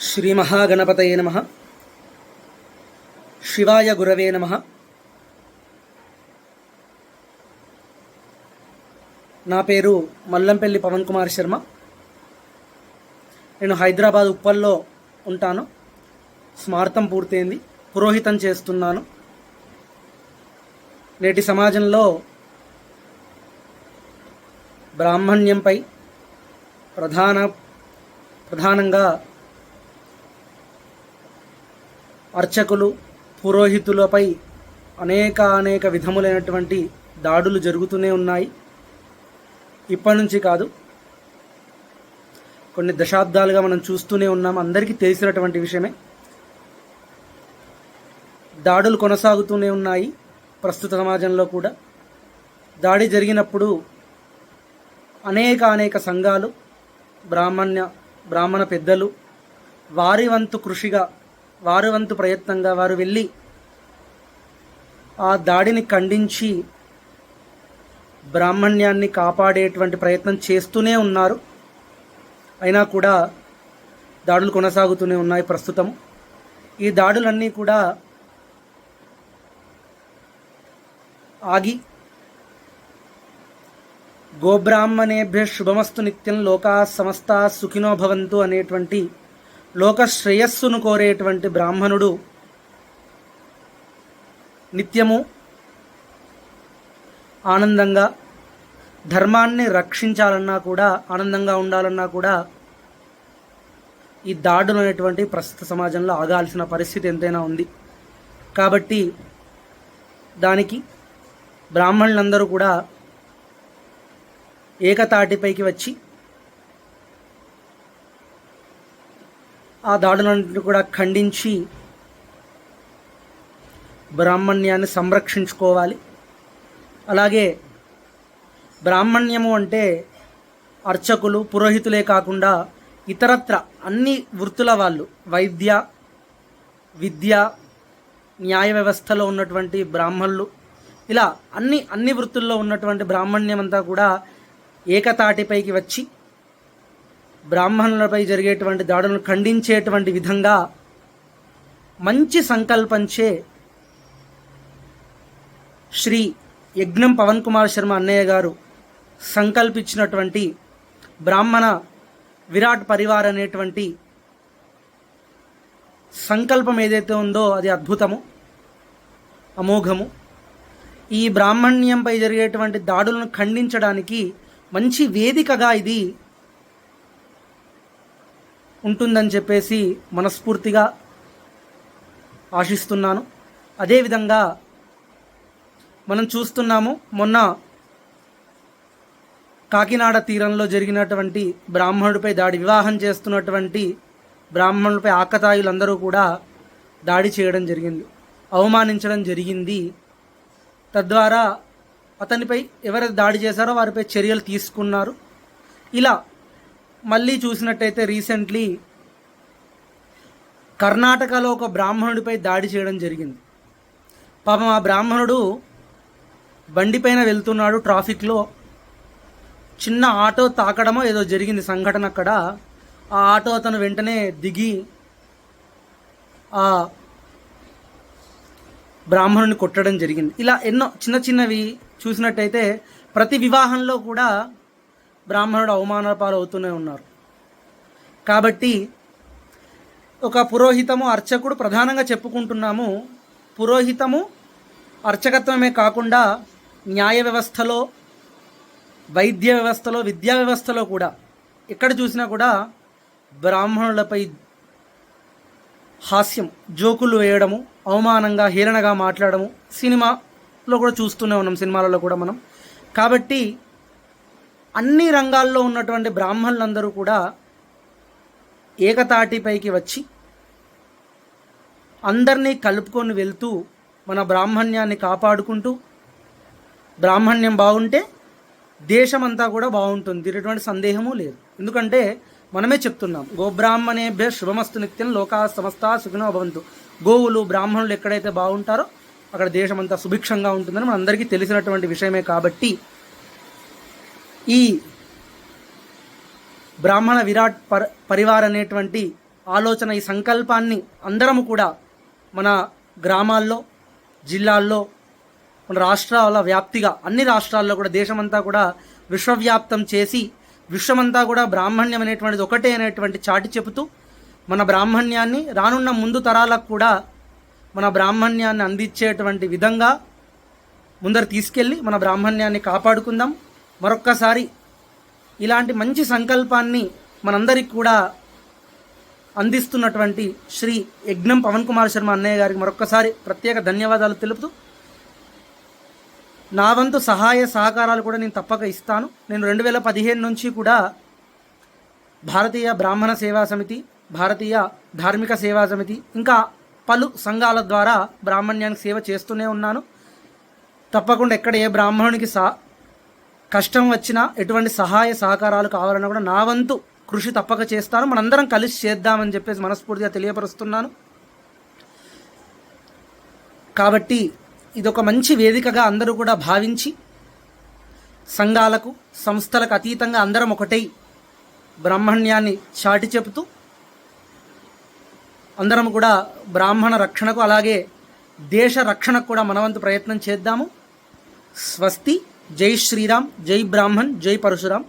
శ్రీమహాగణపతయే నమ. శివాయ గురవే నమ. నా పేరు మల్లంపల్లి పవన్ కుమార్ శర్మ. నేను హైదరాబాద్ ఉప్పల్లో ఉంటాను. స్మార్థం పూర్తయింది. పురోహితం చేస్తున్నాను. నేటి సమాజంలో బ్రాహ్మణ్యంపై ప్రధాన ప్రధానంగా అర్చకులు పురోహితులపై అనేక అనేక విధములైనటువంటి దాడులు జరుగుతూనే ఉన్నాయి. ఇప్పటి నుంచి కాదు కొన్ని దశాబ్దాలుగా మనం చూస్తూనే ఉన్నాం. అందరికీ తెలిసినటువంటి విషయమే. దాడులు కొనసాగుతూనే ఉన్నాయి ప్రస్తుత సమాజంలో కూడా. దాడి జరిగినప్పుడు అనేక అనేక సంఘాలు బ్రాహ్మణ్య బ్రాహ్మణ పెద్దలు వారి వంతు కృషిగా వారి వంతు ప్రయత్నంగా వారు వెళ్ళి ఆ దాడిని ఖండించి బ్రాహ్మణ్యాన్ని కాపాడేటువంటి ప్రయత్నం చేస్తూనే ఉన్నారు. అయినా కూడా దాడులు కొనసాగుతూనే ఉన్నాయి ప్రస్తుతం. ఈ దాడులన్నీ కూడా ఆగి గోబ్రాహ్మణేభ్య శుభమస్తు నిత్యం లోకా సమస్త సుఖినో భవంతు అనేటువంటి లోక శ్రేయస్సును కోరేటువంటి బ్రాహ్మణుడు నిత్యము ఆనందంగా ధర్మాన్ని రక్షించాలన్నా కూడా ఆనందంగా ఉండాలన్నా కూడా ఈ దాడులు అనేటువంటి ప్రస్తుత సమాజంలో ఆగాల్సిన పరిస్థితి ఎంతైనా ఉంది. కాబట్టి దానికి బ్రాహ్మణులందరూ కూడా ఏకతాటిపైకి వచ్చి ఆ దాడులను కూడా ఖండించి బ్రాహ్మణ్యాన్ని సంరక్షించుకోవాలి. అలాగే బ్రాహ్మణ్యము అంటే అర్చకులు పురోహితులే కాకుండా ఇతరత్ర అన్ని వృత్తుల వాళ్ళు వైద్య విద్య న్యాయ వ్యవస్థలో ఉన్నటువంటి బ్రాహ్మణులు ఇలా అన్ని అన్ని వృత్తుల్లో ఉన్నటువంటి బ్రాహ్మణ్యం అంతా కూడా ఏకతాటిపైకి వచ్చి బ్రాహ్మణులపై జరిగేటువంటి దాడులను ఖండించేటువంటి విధంగా మంచి సంకల్పంచే శ్రీ యజ్ఞం పవన్ కుమార్ శర్మ అన్నయ్య గారు సంకల్పించినటువంటి బ్రాహ్మణ విరాట్ పరివార్ అనేటువంటి సంకల్పం ఏదైతే ఉందో అది అద్భుతము అమోఘము. ఈ బ్రాహ్మణ్యంపై జరిగేటువంటి దాడులను ఖండించడానికి మంచి వేదికగా ఇది ఉంటుందని చెప్పేసి మనస్ఫూర్తిగా ఆశిస్తున్నాను. అదేవిధంగా మనం చూస్తున్నాము మొన్న కాకినాడ తీరంలో జరిగినటువంటి బ్రాహ్మణుడిపై దాడి వివాహం చేస్తున్నటువంటి బ్రాహ్మణులపై ఆకతాయిలందరూ కూడా దాడి చేయడం జరిగింది అవమానించడం జరిగింది. తద్వారా అతనిపై ఎవరైతే దాడి చేశారో వారిపై చర్యలు తీసుకున్నారు. ఇలా మళ్ళీ చూసినట్టయితే రీసెంట్లీ కర్ణాటకలో ఒక బ్రాహ్మణుడిపై దాడి చేయడం జరిగింది. పాపం ఆ బ్రాహ్మణుడు బండిపైన వెళ్తున్నాడు ట్రాఫిక్లో. చిన్న ఆటో తాకడమో ఏదో జరిగింది సంఘటన అక్కడ. ఆ ఆటో అతను వెంటనే దిగి ఆ బ్రాహ్మణుని కొట్టడం జరిగింది. ఇలా ఎన్నో చిన్న చిన్నవి చూసినట్టయితే ప్రతి వివాహంలో కూడా బ్రాహ్మణుడు అవమానాల పాలవుతూనే ఉన్నారు. కాబట్టి ఒక పురోహితము అర్చకుడు ప్రధానంగా చెప్పుకుంటున్నాము పురోహితము అర్చకత్వమే కాకుండా న్యాయ వ్యవస్థలో వైద్య వ్యవస్థలో విద్యా వ్యవస్థలో కూడా ఎక్కడ చూసినా కూడా బ్రాహ్మణులపై హాస్యం జోకులు వేయడము అవమానంగా హీరణగా మాట్లాడము సినిమాలో కూడా చూస్తూనే ఉన్నాం సినిమాలలో కూడా మనం. కాబట్టి అన్ని రంగాల్లో ఉన్నటువంటి బ్రాహ్మణులందరూ కూడా ఏకతాటిపైకి వచ్చి అందరినీ కలుపుకొని వెళ్తూ మన బ్రాహ్మణ్యాన్ని కాపాడుకుంటూ బ్రాహ్మణ్యం బాగుంటే దేశమంతా కూడా బాగుంటుంది. ఎటువంటి సందేహము లేదు. ఎందుకంటే మనమే చెప్తున్నాం గోబ్రాహ్మణేభ్య శుభమస్తు నిత్యం లోకా సమస్త సుఖినో భవంతు. గోవులు బ్రాహ్మణులు ఎక్కడైతే బాగుంటారో అక్కడ దేశమంతా సుభిక్షంగా ఉంటుందని మనందరికీ తెలిసినటువంటి విషయమే కాబట్టి ఈ బ్రాహ్మణ విరాట్ పర్ పరివార్ అనేటువంటి ఆలోచన ఈ సంకల్పాన్ని అందరము కూడా మన గ్రామాల్లో జిల్లాల్లో మన రాష్ట్రాల వ్యాప్తిగా అన్ని రాష్ట్రాల్లో కూడా దేశమంతా కూడా విశ్వవ్యాప్తం చేసి విశ్వమంతా కూడా బ్రాహ్మణ్యం అనేటువంటిది ఒకటే అనేటువంటి చాటి చెబుతూ మన బ్రాహ్మణ్యాన్ని రానున్న ముందు తరాలకు కూడా మన బ్రాహ్మణ్యాన్ని అందించేటువంటి విధంగా ముందర తీసుకెళ్ళి మన బ్రాహ్మణ్యాన్ని కాపాడుకుందాం. మరొక్కసారి ఇలాంటి మంచి సంకల్పాన్ని మనందరికి కూడా అందిస్తున్నటువంటి శ్రీ యజ్ఞం పవన్ కుమార్ శర్మ అన్నయ్య గారికి మరొక్కసారి ప్రత్యేక ధన్యవాదాలు తెలుపుతూ నా వంతు సహాయ సహకారాలు కూడా నేను తప్పక ఇస్తాను. నేను రెండు వేల పదిహేను నుంచి కూడా భారతీయ బ్రాహ్మణ సేవా సమితి భారతీయ ధార్మిక సేవా సమితి ఇంకా పలు సంఘాల ద్వారా బ్రాహ్మణ్యానికి సేవ చేస్తూనే ఉన్నాను. తప్పకుండా ఎక్కడ ఏ బ్రాహ్మణునికి సా కష్టం వచ్చినా ఎటువంటి సహాయ సహకారాలు కావాలన్నా కూడా నా వంతు కృషి తప్పక చేస్తాను. మనందరం కలిసి చేద్దామని చెప్పేసి మనస్ఫూర్తిగా తెలియపరుస్తున్నాను. కాబట్టి ఇదొక మంచి వేదికగా అందరూ కూడా భావించి సంఘాలకు సంస్థలకు అతీతంగా అందరం ఒకటై బ్రాహ్మణ్యాన్ని చాటి చెబుతూ అందరం కూడా బ్రాహ్మణ రక్షణకు అలాగే దేశ రక్షణకు కూడా మనవంతు ప్రయత్నం చేద్దాము. స్వస్తి. जय श्रीराम जय ब्राह्मण जय परशुराम।